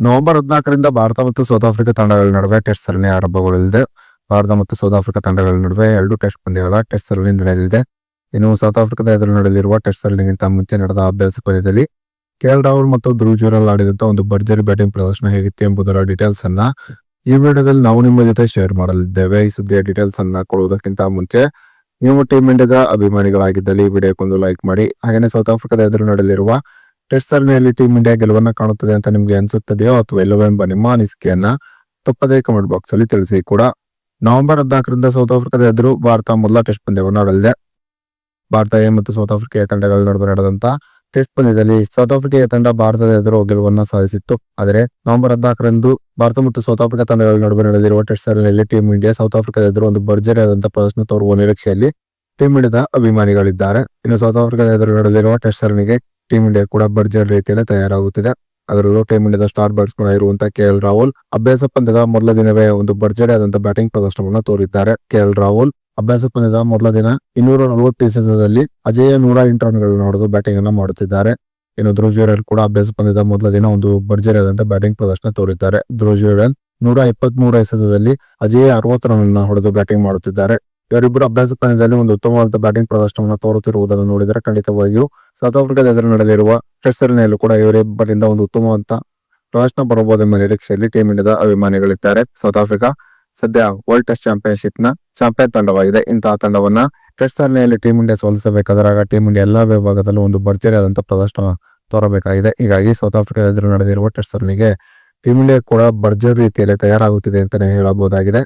November ಹದಿನಾಲ್ಕರಿಂದ ಭಾರತ ಮತ್ತು South Africa ತಂಡಗಳ ನಡುವೆ ಟೆಸ್ಟ್ ಸರಣಿ ಆರಂಭಗೊಳ್ಳಲಿದೆ. ಭಾರತ ಮತ್ತು ಸೌತ್ ಆಫ್ರಿಕಾ ತಂಡಗಳ ನಡುವೆ ಎರಡು ಟೆಸ್ಟ್ ಪಂದ್ಯಗಳ ಟೆಸ್ಟ್ ಸರಣಿ ನಡೆಯಲಿದೆ. ಇನ್ನು ಸೌತ್ ಆಫ್ರಿಕಾದ ಎದುರು ನಡೆಯಲಿರುವ ಟೆಸ್ಟ್ ಸರಣಿಗಿಂತ ಮುಂಚೆ ನಡೆದ ಅಭ್ಯಾಸ ಪಂದ್ಯದಲ್ಲಿ ಕೆಎಲ್ ರಾಹುಲ್ ಮತ್ತು ಧ್ರುವ್ ಜೋರಲ್ ಆಡಿದಂತ ಒಂದು ಭರ್ಜರಿ ಬ್ಯಾಟಿಂಗ್ ಪ್ರದರ್ಶನ ಹೇಗಿತ್ತು ಎಂಬುದರ ಡೀಟೇಲ್ಸ್ ಅನ್ನ ಈ ವಿಡಿಯೋದಲ್ಲಿ ನಾವು ನಿಮ್ಮ ಜೊತೆ ಶೇರ್ ಮಾಡಲಿದ್ದೇವೆ. ಈ ಸುದ್ದಿಯ ಡೀಟೇಲ್ಸ್ ಅನ್ನ ಕೊಡುವುದಕ್ಕಿಂತ ಮುಂಚೆ ನೀವು ಟೀಮ್ ಇಂಡಿಯಾದ ಅಭಿಮಾನಿಗಳಾಗಿದ್ದಲ್ಲಿ ಈ ವಿಡಿಯೋಕ್ಕೊಂದು ಲೈಕ್ ಮಾಡಿ. ಹಾಗೆಯೇ ಸೌತ್ ಆಫ್ರಿಕಾದ ಎದುರು ನಡೆಯಲಿರುವ ಟೆಸ್ಟ್ ಸರಣಿಯಲ್ಲಿ ಟೀಮ್ ಇಂಡಿಯಾ ಗೆಲುವನ್ನ ಕಾಣುತ್ತದೆ ಅಂತ ನಿಮ್ಗೆ ಅನ್ಸುತ್ತದೆಯೋ ಅಥವಾ ಇಲ್ಲವೋ ಎಂಬ ನಿಮ್ಮ ಅನಿಸಿಕೆಯನ್ನ ತಪ್ಪದೇ ಕಮೆಂಟ್ ಬಾಕ್ಸ್ ಅಲ್ಲಿ ತಿಳಿಸಿ ಕೂಡ. ನವೆಂಬರ್ ಹದಿನಾಲ್ಕರಿಂದ ಸೌತ್ ಆಫ್ರಿಕಾದ ಎದುರು ಭಾರತ ಮೊದಲ ಟೆಸ್ಟ್ ಪಂದ್ಯವನ್ನು ಆಡಲಿದೆ. ಭಾರತ ಎ ಮತ್ತು ಸೌತ್ ಆಫ್ರಿಕಾ ತಂಡಗಳ ನಡುವೆ ನಡೆದಂತ ಟೆಸ್ಟ್ ಪಂದ್ಯದಲ್ಲಿ ಸೌತ್ ಆಫ್ರಿಕಾ ತಂಡ ಭಾರತದ ಎದುರು ಗೆಲುವನ್ನ ಸಾಧಿಸಿತ್ತು. ಆದರೆ ನವೆಂಬರ್ ಹದಿನಾಲ್ಕರಂದು ಭಾರತ ಮತ್ತು ಸೌತ್ ಆಫ್ರಿಕಾ ತಂಡಗಳ ನಡುವೆ ನಡೆದಿರುವ ಟೆಸ್ಟ್ ಸರಣಿಯಲ್ಲಿ ಟೀಮ್ ಇಂಡಿಯಾ ಸೌತ್ ಆಫ್ರಿಕಾದ ಎದುರು ಒಂದು ಭರ್ಜರಿಯಾದಂತಹ ಪ್ರದರ್ಶನ ತೋರುವ ನಿರೀಕ್ಷೆಯಲ್ಲಿ ಟೀಮ್ ಇಂಡಿಯಾದ ಅಭಿಮಾನಿಗಳಿದ್ದಾರೆ. ಇನ್ನು ಸೌತ್ ಆಫ್ರಿಕಾದ ಎದುರು ನಡೆದಿರುವ ಟೆಸ್ಟ್ ಸರಣಿಗೆ ಟೀಮ್ ಇಂಡಿಯಾ ಕೂಡ ಬರ್ಜರ್ ರೀತಿಯಲ್ಲಿ ತಯಾರಾಗುತ್ತಿದೆ. ಅದರಲ್ಲೂ ಟೀಮ್ ಇಂಡಿಯಾದ ಸ್ಟಾರ್ ಬ್ಯಾಟ್ಸ್ಮನ್ ಆಗಿರುವಂತಹ ಕೆ ಎಲ್ ರಾಹುಲ್ ಅಭ್ಯಾಸ ಪಂದ್ಯದ ಮೊದಲ ದಿನವೇ ಒಂದು ಭರ್ಜರಿಯಾದಂತಹ ಬ್ಯಾಟಿಂಗ್ ಪ್ರದರ್ಶನವನ್ನು ತೋರಿದ್ದಾರೆ. ಕೆ ಎಲ್ ರಾಹುಲ್ ಅಭ್ಯಾಸ ಪಂದ್ಯದ ಮೊದಲ ದಿನ ಇನ್ನೂರ ನಲವತ್ತು ಎಸೆತದಲ್ಲಿ ಅಜಯ ನೂರ ಎಂಟು ರನ್ಗಳನ್ನು ಹೊಡೆದು ಬ್ಯಾಟಿಂಗ್ ಅನ್ನು ಮಾಡುತ್ತಿದ್ದಾರೆ. ಇನ್ನು ಧ್ರುವ್ ಕೂಡ ಅಭ್ಯಾಸ ಪಂದ್ಯದ ಮೊದಲ ದಿನ ಒಂದು ಭರ್ಜರಿಯಾದಂತಹ ಬ್ಯಾಟಿಂಗ್ ಪ್ರದರ್ಶನ ತೋರಿದ್ದಾರೆ. ಧ್ರುವ್ ನೂರ ಇಪ್ಪತ್ತ್ ಮೂರ ಎಸೆತದಲ್ಲಿ ಅಜೇಯ ಅರವತ್ತು ರನ್ ಹೊಡೆದು ಬ್ಯಾಟಿಂಗ್ ಮಾಡುತ್ತಿದ್ದಾರೆ. ಇವರಿಬ್ಬರು ಅಭ್ಯಾಸ ಪಂದ್ಯದಲ್ಲಿ ಒಂದು ಉತ್ತಮವಾದ ಬ್ಯಾಟಿಂಗ್ ಪ್ರದರ್ಶನವನ್ನು ತೋರುತ್ತಿರುವುದನ್ನು ನೋಡಿದರೆ ಖಂಡಿತವಾಗಿಯೂ ಸೌತ್ ಆಫ್ರಿಕಾದ ಎದುರು ನಡೆದಿರುವ ಟೆಸ್ಟ್ ಕೂಡ ಇವರಿಬ್ಬರಿಂದ ಒಂದು ಉತ್ತಮವಾದ ಪ್ರದರ್ಶನ ಬರಬಹುದೆಂಬ ನಿರೀಕ್ಷೆಯಲ್ಲಿ ಟೀಮ್ ಇಂಡಿಯಾದ ಅಭಿಮಾನಿಗಳಿದ್ದಾರೆ. ಸೌತ್ ಆಫ್ರಿಕಾ ಸದ್ಯ ವರ್ಲ್ಡ್ ಟೆಸ್ಟ್ ಚಾಂಪಿಯನ್ಶಿಪ್ನ ಚಾಂಪಿಯನ್ ತಂಡವಾಗಿದೆ. ಇಂತಹ ತಂಡವನ್ನ ಟೆಸ್ಟ್ ಸರಣಿಯಲ್ಲಿ ಟೀಮ್ ಇಂಡಿಯಾ ಸೋಲಿಸಬೇಕಾದಾಗ ಟೀಮ್ ಇಂಡಿಯಾ ಎಲ್ಲಾ ವಿಭಾಗದಲ್ಲೂ ಒಂದು ಭರ್ಜರಿಯಾದಂತಹ ಪ್ರದರ್ಶನ ತೋರಬೇಕಾಗಿದೆ. ಹೀಗಾಗಿ ಸೌತ್ ಆಫ್ರಿಕಾ ಎದುರು ನಡೆದಿರುವ ಟೆಸ್ಟ್ ಸರಣಿಗೆ ಟೀಮ್ ಇಂಡಿಯಾ ಕೂಡ ಭರ್ಜರಿ ರೀತಿಯಲ್ಲಿ ತಯಾರಾಗುತ್ತಿದೆ ಅಂತಾನೆ ಹೇಳಬಹುದಾಗಿದೆ.